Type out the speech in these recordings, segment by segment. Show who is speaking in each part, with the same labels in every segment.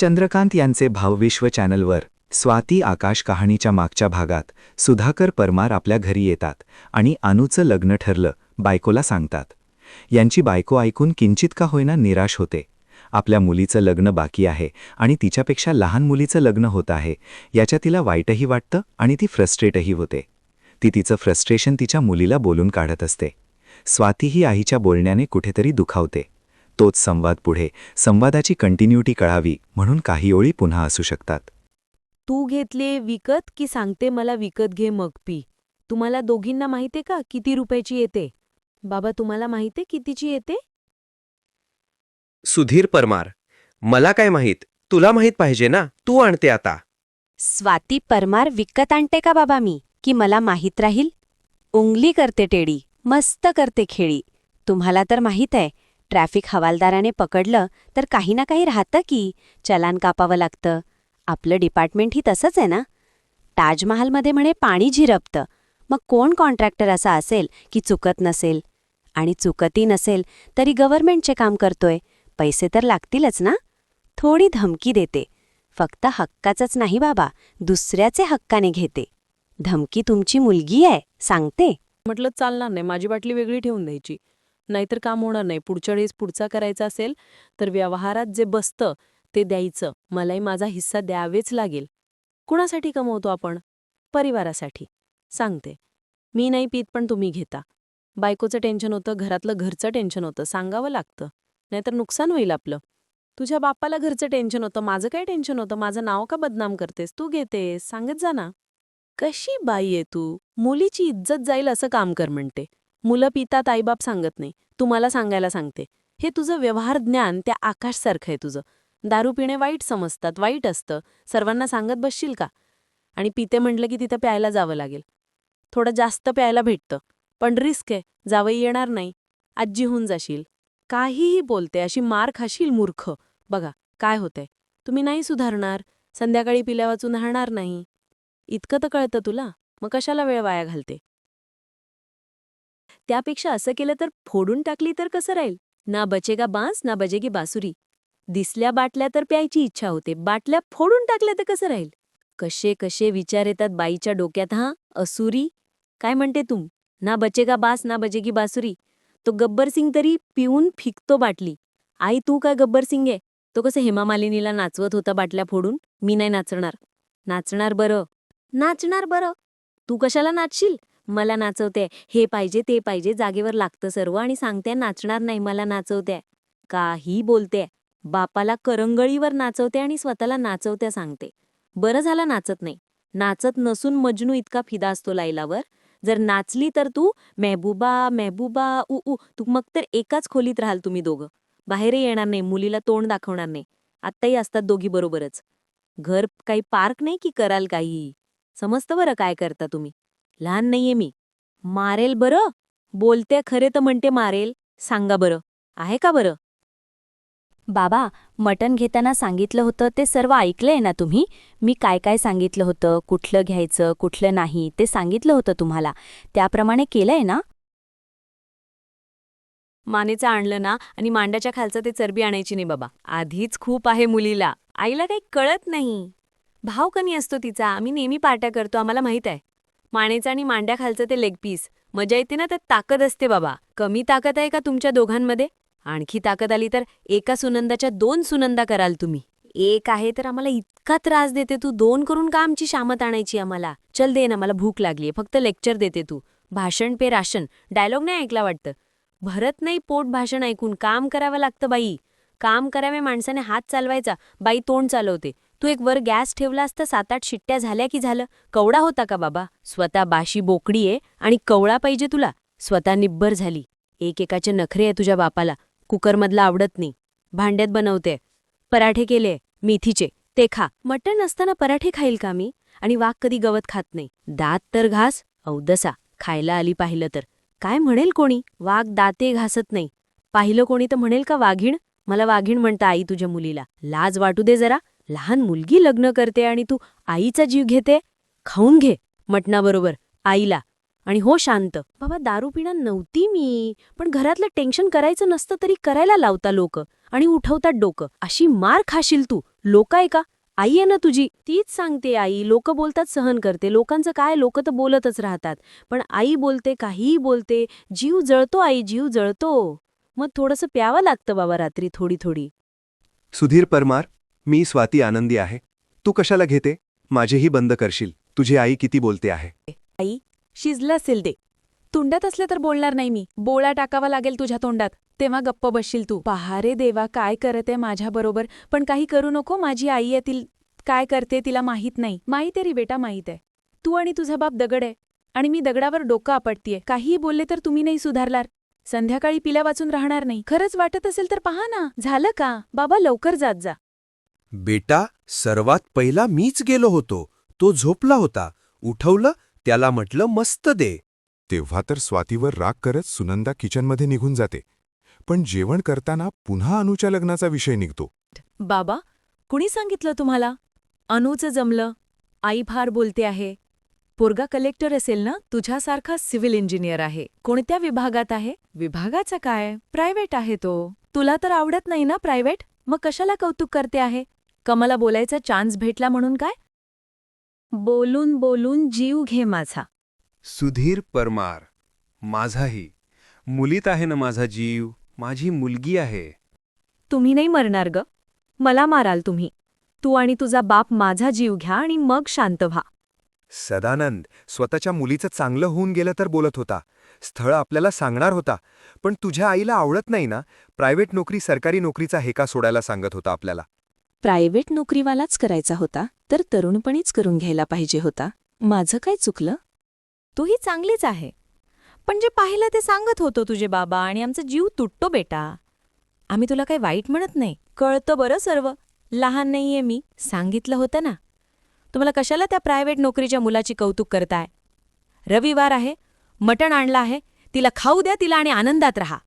Speaker 1: चंद्रकांत यांचे भावविश्व चॅनलवर स्वाती आकाश कहाणीच्या मागच्या भागात सुधाकर परमार आपल्या घरी येतात आणि अनुचं लग्न ठरलं बायकोला सांगतात. यांची बायको ऐकून किंचित का होईना निराश होते. आपल्या मुलीचं लग्न बाकी आहे आणि तिच्यापेक्षा लहान मुलीचं लग्न होत आहे याच्या तिला वाईटही वाटतं आणि ती फ्रस्ट्रेटही होते. ती तिचं फ्रस्ट्रेशन तिच्या मुलीला बोलून काढत असते. स्वाती ही आईच्या बोलण्याने कुठेतरी दुखावते. तोच संवाद पुढे. संवादाची कंटिन्युटी कळावी म्हणून काही ओळी पुन्हा असू शकतात.
Speaker 2: तू घेतले विकत की सांगते मला विकत घे मग पी. तुम्हाला दोघींना माहितीये का किती रुपयाची येते? बाबा तुम्हाला माहितीये कितीची येते?
Speaker 3: सुधीर परमार मला काय माहीत? तुला माहीत पाहिजे ना? तू आणते आता.
Speaker 4: स्वाती परमार विकत आणते का बाबा मी? की मला माहीत राहील? उंगली करते टेडी मस्त करते खेळी. तुम्हाला तर माहीत आहे ट्रॅफिक हवालदाराने पकडलं तर काही ना काही राहतं की चलान कापावं लागतं. आपलं डिपार्टमेंटही तसंच आहे ना? ताजमहालमध्ये म्हणे पाणी झिरपतं. मग कोण कॉन्ट्रॅक्टर असा असेल की चुकत नसेल? आणि चुकतही नसेल तरी गव्हर्नमेंटचे काम करतोय. पैसे तर लागतीलच ना? थोडी धमकी देते. फक्त हक्काचंच नाही बाबा दुसऱ्याचे हक्काने घेते. धमकी तुमची मुलगी आहे सांगते.
Speaker 2: म्हटलं चालणार नाही माझी बाटली वेगळी ठेवून द्यायची. नाहीतर काम होणार नाही. पुढच्या वेळेस पुढचा करायचा असेल तर व्यवहारात जे बसतं ते द्यायचं. मलाही माझा हिस्सा द्यावेच लागेल. कुणासाठी कमवतो आपण? परिवारासाठी. सांगते. मी नाही पीत पण तुम्ही घेता. बायकोचं टेन्शन होतं घरातलं घरचं टेन्शन होतं. सांगावं लागतं. नाहीतर नुकसान होईल आपलं. तुझ्या बापाला घरचं टेन्शन होतं. माझं काय टेन्शन होतं? माझं नाव का बदनाम करतेस? तू घेतेस. सांगत जा ना. कशी बाई आहे तू? मुलीची इज्जत जाईल असं काम कर म्हणते. मुलं पितात आईबाप सांगत नाही. तुम्हाला सांगायला सांगते. हे तुझं व्यवहार ज्ञान त्या आकाशसारखं आहे तुझं. दारू पिणे वाईट समजतात वाईट असतं. सर्वांना सांगत बसशील का? आणि पिते म्हटलं की तिथं प्यायला जावं लागेल. थोडं जास्त प्यायला भेटतं. पण रिस्क आहे. जावई येणार नाही. आजी होऊन जाशील. काहीही बोलते अशी मार खाशील मूर्ख. बघा काय होतंय. तुम्ही नाही सुधारणार. संध्याकाळी पिल्या वाचून राहणार नाही. इतकं तर कळतं तुला. मग कशाला वेळ वाया घालते? त्यापेक्षा असं केलं तर फोडून टाकली तर कसं राहील? ना बचेगा बांस ना बजेगी बासुरी. दिसल्या बाटल्या तर प्यायची इच्छा होते. बाटल्या फोडून टाकल्या तर कसं राहील? कसे कसे विचार येतात बाईच्या डोक्यात हा? असुरी? काय म्हणते तू ना बचेगा बास ना बजेगी बासुरी. तो गब्बर सिंग तरी पिऊन फिकतो बाटली. आई तू काय गब्बर सिंग आहे? तो कसं हेमा मालिनीला नाचवत होता बाटल्या फोडून? मी नाही नाचणार. नाचणार बरं. नाचणार बरं. तू कशाला नाचशील? मला नाचवते हे पाहिजे ते पाहिजे जागेवर लागतं सर्व आणि सांगते नाचणार नाही मला नाचवते काही बोलते बापाला करंगळीवर नाचवते आणि स्वतःला नाचवत्या सांगते. बरं झालं नाचत नाही. नाचत नसून मजनू इतका फिदा असतो लाईलावर. जर नाचली तर तू मेहबूबा मेहबूबा उ उ तू मग तर एकाच खोलीत राहाल तुम्ही दोघं. बाहेरही येणार नाही मुलीला तोंड दाखवणार नाही. आत्ताही असतात दोघी बरोबरच. घर काही पार्क नाही की कराल काही समजतं बरं काय करता तुम्ही. लहान नाहीये मी. मारेल बरं? बोलते खरे तर म्हणते मारेल. सांगा बरं. आहे का बरं?
Speaker 4: बाबा मटण घेताना सांगितलं होतं ते सर्व ऐकलंय ना तुम्ही? मी काय काय सांगितलं होतं कुठलं घ्यायचं कुठलं नाही ते सांगितलं होतं तुम्हाला. त्याप्रमाणे केलंय ना?
Speaker 2: मानेचं आणलं ना आणि मांड्याच्या खालचं ते चरबी आणायची नाही बाबा. आधीच खूप आहे मुलीला. आईला काही कळत नाही. भाव कमी असतो तिचा. आम्ही नेहमी पार्ट्या करतो आम्हाला माहीत आहे. मानेचं आणि मांड्या खालचं ते लेग पीस मजा येते ना त्यात ताकद असते बाबा. कमी ताकद आहे का तुमच्या दोघांमध्ये? आणखी ताकद आली तर एका सुनंदाच्या दोन सुनंदा कराल तुम्ही. एक आहे तर आम्हाला इतका त्रास देते तू. दोन करून का आमची शामत आणायची आम्हाला? चल दे ना मला भूक लागलीये फक्त लेक्चर देते तू. भाषण पे राशन. डायलॉग नाही ऐकला वाटतं? भरत नाही पोट भाषण ऐकून. काम करावं लागतं बाई. काम करावे माणसाने हात चालवायचा. बाई तोंड चालवते. तू एक वर गॅस ठेवला तर सात आठ शिट्ट्या झाल्या की झालं? कवडा होता का बाबा? स्वतः बाशी बोकडी आहे आणि कवळा पाहिजे तुला. स्वतः निब्बर झाली. एकेकाचे नखरे आहे तुझ्या बापाला. कुकरमधला आवडत नाही. भांड्यात बनवते पराठे केले. मेथीचे. ते खा. मटण असताना पराठे खाईल का मी? आणि वाघ कधी गवत खात नाही. दात तर घास. औदसा. खायला आली पाहिलं तर. काय म्हणेल कोणी? वाघ दाते घासत नाही. पाहिलं कोणी तर म्हणेल का वाघीण? मला वाघीण म्हणता आई तुझ्या मुलीला. लाज वाटू दे जरा. लहान मुलगी लग्न करते आणि तू आईचा जीव घेते? खाऊन घे मटणाबरोबर आईला. आणि हो शांत. बाबा दारू पिणार नव्हती मी पण घरातलं टेन्शन करायचं नसतं तरी करायला लावता लोक आणि उठवतात डोकं. अशी मार खाशील तू. लोक आहे का? आई आहे ना तुझी. तीच सांगते आई. लोक बोलतात सहन करते. लोकांचं काय? लोक तर बोलतच राहतात. पण आई बोलते काहीही बोलते. जीव जळतो आई जीव जळतो. मग थोडंसं प्यावं लागतं बाबा रात्री थोडी थोडी.
Speaker 5: सुधीर परमार मी स्वाती आनंदी आहे. तू कशाला घेते? माझेही बंद करशील. तुझी आई किती बोलते आहे?
Speaker 2: आई शिजलं असेल दे तोंडात असलं तर बोलणार नाही मी. बोळा टाकावा लागेल तुझ्या तोंडात. तेव्हा गप्प बसशील तू. पहारे देवा काय करते माझ्याबरोबर पण काही करू नको माझी आई येतील. काय करते तिला माहीत नाही. माहीत आहे रे बेटा माहीत आहे. तू आणि तुझा बाप दगड आहे. आणि मी दगडावर डोकं आपटतीये. काहीही बोलले तर तुम्ही नाही सुधारलार संध्याकाळी पिल्या वाचून राहणार नाही. खरंच वाटत असेल तर पहा ना. झालं का? बाबा लवकर जात जा.
Speaker 6: बेटा सर्वात पहिला मीच गेलो होतो. तो झोपला होता. उठवलं त्याला म्हटलं मस्त दे.
Speaker 7: तेव्हा तर स्वातीवर राग करत सुनंदा किचनमध्ये निघून जाते. पण जेवण करताना पुन्हा अनुच्या लग्नाचा विषय निघतो.
Speaker 2: बाबा कुणी सांगितलं तुम्हाला? अनूचं जमलं. आई फार बोलते आहे. पोरगा कलेक्टर असेल ना तुझ्यासारखा सिव्हिल इंजिनियर आहे. कोणत्या विभागात आहे? विभागाचा काय? प्रायव्हेट आहे तो. तुला तर आवडत नाही ना प्रायव्हेट? मग कशाला कौतुक करते आहे? कमला बोलायचा चान्स भेटला म्हणून काय? बोलून बोलून जीव घे माझा.
Speaker 6: सुधीर परमार माझाही. मुलीत आहे ना माझा जीव? माझी मुलगी आहे.
Speaker 2: तुम्ही नाही मरणार ग. मला माराल तुम्ही. तू आणि तुझा बाप माझा जीव घ्या आणि मग शांत व्हा.
Speaker 5: सदानंद स्वतःच्या मुलीचं चांगलं होऊन गेलं तर बोलत होता. स्थळ आपल्याला सांगणार होता. पण तुझ्या आईला आवडत नाही ना? प्रायव्हेट नोकरी सरकारी नोकरीचा हेका सोडायला सांगत होता आपल्याला.
Speaker 8: प्रायव्हेट नोकरीवालाच करायचा होता तर तरुणपणीच करून घ्यायला पाहिजे होता. माझं काय चुकलं?
Speaker 2: तूही चांगलीच आहे. पण जे पाहिलं ते सांगत होतो तुझे बाबा आणि आमचा जीव तुटतो बेटा. आम्ही तुला काही वाईट म्हणत नाही. कळतं बरं सर्व. लहान नाहीये मी. सांगितलं होतं ना. तुम्हाला कशाला त्या प्रायव्हेट नोकरीच्या मुलाची कौतुक करताय? रविवार आहे. मटण आणलं आहे. तिला खाऊ द्या तिला आणि आनंदात राहा.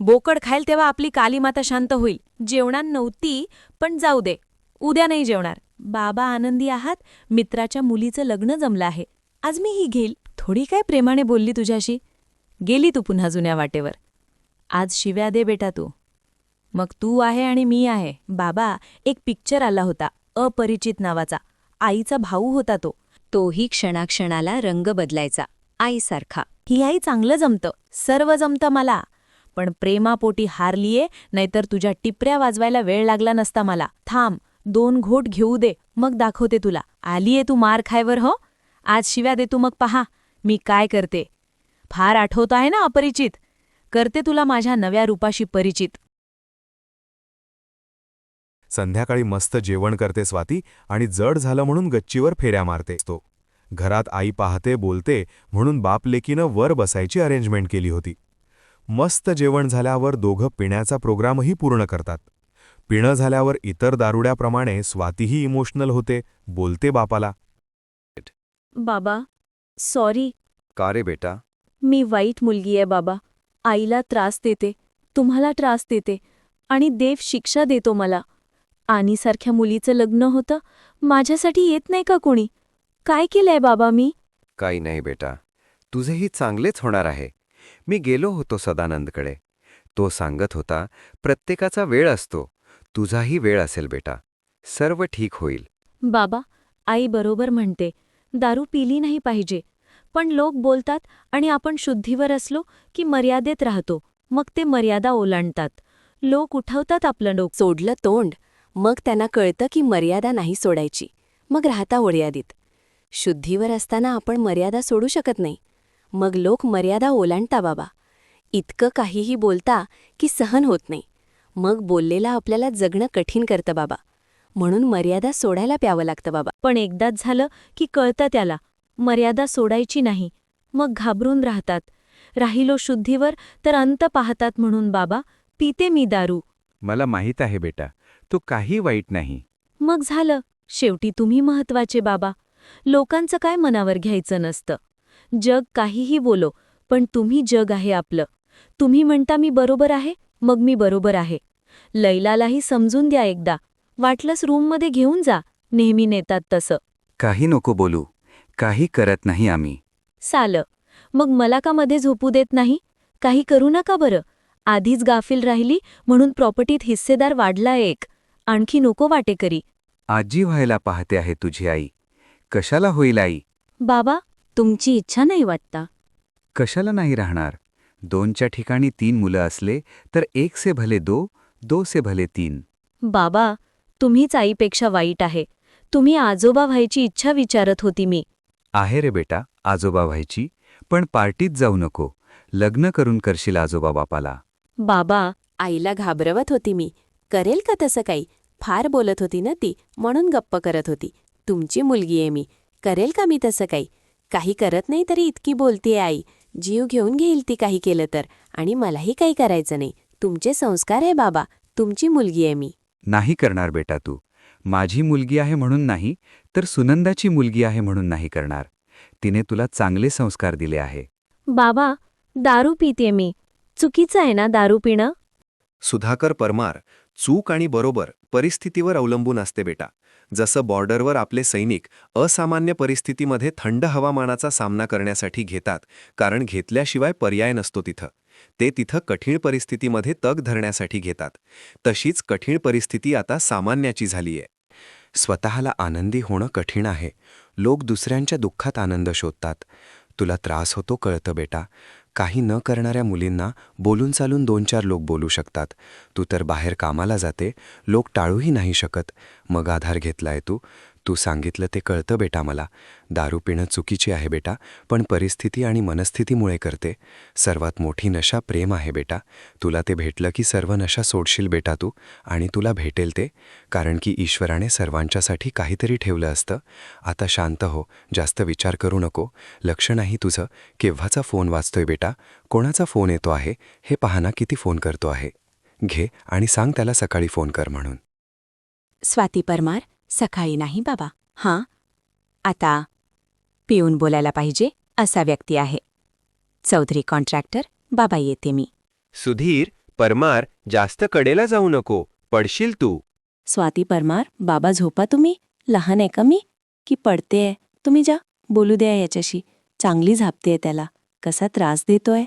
Speaker 2: बोकड खाईल तेव्हा आपली काली माता शांत होईल. जेवणार नव्हती पण जाऊ दे. उद्या नाही जेवणार. बाबा आनंदी आहात. मित्राच्या मुलीचं लग्न जमलं आहे. आज मी ही घेईल. थोडी काय प्रेमाने बोलली तुझ्याशी? गेली तू पुन्हा जुन्या वाटेवर. आज शिव्या दे बेटा तू. मग तू आहे आणि मी आहे. बाबा एक पिक्चर आला होता. अपरिचित नावाचा. आईचा भाऊ होता तो.
Speaker 4: तोही क्षणाक्षणाला रंग बदलायचा. आईसारखा.
Speaker 2: ही आई चांगलं जमतं. सर्व जमतं मला. पण प्रेमापोटी हारलीये नाहीतर तुझ्या टिपऱ्या वाजवायला वेळ लागला नसता मला. थांब दोन घोट घेऊ दे मग दाखवते तुला. आलीये तू मार खायवर हो? आज शिव्या दे तू मग पहा मी काय करते. फार आठवत आहे ना अपरिचित? करते तुला माझ्या नव्या रूपाशी परिचित.
Speaker 7: संध्याकाळी मस्त जेवण करते स्वाती आणि जड झालं म्हणून गच्चीवर फेऱ्या मारते. तो घरात आई पाहते बोलते म्हणून बाप लेकीनं वर बसायची अरेंजमेंट केली होती. मस्त जेवण झाल्यावर दोघं पिण्याचा प्रोग्रामही पूर्ण करतात. पिणं झाल्यावर इतर दारुड्याप्रमाणे स्वातीही इमोशनल होते बोलते बापाला.
Speaker 2: बाबा सॉरी.
Speaker 5: का रे बेटा.
Speaker 2: मी वाईट मुलगी आहे बाबा. आईला त्रास देते तुम्हाला त्रास देते आणि देव शिक्षा देतो मला. आणीसारख्या मुलीचं लग्न होतं माझ्यासाठी येत नाही का कोणी? काय केलंय बाबा मी?
Speaker 3: काही नाही बेटा. तुझेही चांगलेच होणार आहे. मी गेलो होतो सदानंदकडे. तो सांगत होता प्रत्येकाचा वेळ असतो. तुझाही वेळ असेल बेटा. सर्व ठीक होईल.
Speaker 2: बाबा आई बरोबर म्हणते दारू पिली नाही पाहिजे. पण लोक बोलतात आणि आपण शुद्धीवर असलो की मर्यादेत राहतो. मग ते मर्यादा ओलांडतात. लोक उठवतात आपलं डोक.
Speaker 8: सोडलं तोंड. मग त्यांना कळतं की मर्यादा नाही सोडायची. मग राहता ओढ्यादीत शुद्धीवर असताना आपण मर्यादा सोडू शकत नाही. मग लोक मर्यादा ओलांडता बाबा. इतकं काहीही बोलता की सहन होत नाही. मग बोललेला आपल्याला जगणं कठीण करतं बाबा. म्हणून मर्यादा सोडायला प्यावं लागतं बाबा.
Speaker 2: पण एकदाच झालं की कळतं त्याला मर्यादा सोडायची नाही. मग घाबरून राहतात. राहिलो शुद्धीवर तर अंत पाहतात म्हणून बाबा पिते मी दारू.
Speaker 9: मला माहीत आहे बेटा तू काही वाईट नाही.
Speaker 2: मग झालं. शेवटी तुम्ही महत्त्वाचे बाबा. लोकांचं काय मनावर घ्यायचं नसतं. जग काहीही बोलो पण तुम्ही जग आहे आपलं. तुम्ही म्हणता मी बरोबर आहे मग मी बरोबर आहे. लैलालाही समजून द्या एकदा. वाटलंस रूममध्ये घेऊन जा नेहमी नेतात तसं.
Speaker 9: काही नको बोलू काही करत नाही आम्ही.
Speaker 2: सालं. मग मला का मध्ये झोपू देत नाही? काही करू नका बरं. आधीच गाफील राहिली म्हणून प्रॉपर्टीत हिस्सेदार वाढला एक. आणखी नको वाटे करी
Speaker 9: आजी व्हायला पाहते आहे तुझी आई. कशाला होईल आई?
Speaker 2: बाबा तुमची इच्छा नाही वाटता?
Speaker 9: कशाला नाही राहणार? दोनच्या ठिकाणी तीन मुलं असले तर एक से भले दो दो से भले तीन.
Speaker 2: बाबा तुम्हीच आईपेक्षा वाईट आहे. तुम्ही आजोबा व्हायची इच्छा विचारत होती मी.
Speaker 9: आहे रे बेटा आजोबा व्हायची पण पार्टीत जाऊ नको. लग्न करून करशील आजोबा बापाला.
Speaker 2: बाबा
Speaker 8: आईला घाबरवत होती मी. करेल का तसं काही? फार बोलत होती ना ती म्हणून गप्प करत होती. तुमची मुलगी आहे मी. करेल का मी तसं काही? काही करत नाही तरी इतकी बोलतीये आई. जीव घेऊन घेईल ती काही केलं तर. आणि मलाही काही करायचं नाही. तुमचे संस्कार आहे बाबा. तुमची मुलगी आहे मी.
Speaker 9: नाही करणार बेटा तू. माझी मुलगी आहे म्हणून नाही तर सुनंदाची मुलगी आहे म्हणून नाही करणार. तिने तुला चांगले संस्कार दिले आहे.
Speaker 2: बाबा दारू पिते मी. चुकीचं आहे ना दारू पिणं?
Speaker 5: सुधाकर परमार चूक आणि बरोबर परिस्थितीवर अवलंबून असते बेटा. जसं बॉर्डरवर आपले सैनिक असामान्य परिस्थितीमध्ये थंड हवामानाचा सामना करण्यासाठी घेतात कारण घेतल्याशिवाय पर्याय नसतो तिथं. ते तिथं कठीण परिस्थितीमध्ये तग धरण्यासाठी घेतात. तशीच कठीण परिस्थिती आता सामान्याची झालीय. स्वतःला आनंदी होणं कठीण आहे. लोक दुसऱ्यांच्या दुःखात आनंद शोधतात. तुला त्रास होतो कळतं बेटा. काही न करणाऱ्या मुलींना बोलून चालून दोन चार लोक बोलू शकतात. तू तर बाहेर कामाला जाते लोक टाळूही नाही शकत. मग आधार घेतलाय तू. तू सांगितलं ते कळतं बेटा मला. दारू पिणं चुकीची आहे बेटा पण परिस्थिती आणि मनस्थितीमुळे करते. सर्वात मोठी नशा प्रेम आहे बेटा. तुला ते भेटलं की सर्व नशा सोडशील बेटा तू आणि तुला भेटेल ते कारण की ईश्वराने सर्वांच्यासाठी काहीतरी ठेवलं असतं. आता शांत हो जास्त विचार करू नको. लक्ष नाही तुझं. केव्हाचा फोन वाचतोय बेटा? कोणाचा फोन येतो आहे? हे पाहना किती फोन करतो आहे. घे आणि सांग त्याला सकाळी फोन कर म्हणून.
Speaker 4: स्वाती परमार सकाळी नाही बाबा. हां? आता पिऊन बोलायला पाहिजे असा व्यक्ती आहे. चौधरी कॉन्ट्रॅक्टर बाबा येते मी.
Speaker 6: सुधीर परमार जास्त कडेला जाऊ नको. पडशील तू.
Speaker 8: स्वाती परमार बाबा झोपा तुम्ही? लहान आहे का मी? की पडतेय? तुम्ही जा बोलू द्या याच्याशी. चांगली झापतेय त्याला. कसा त्रास देतोय?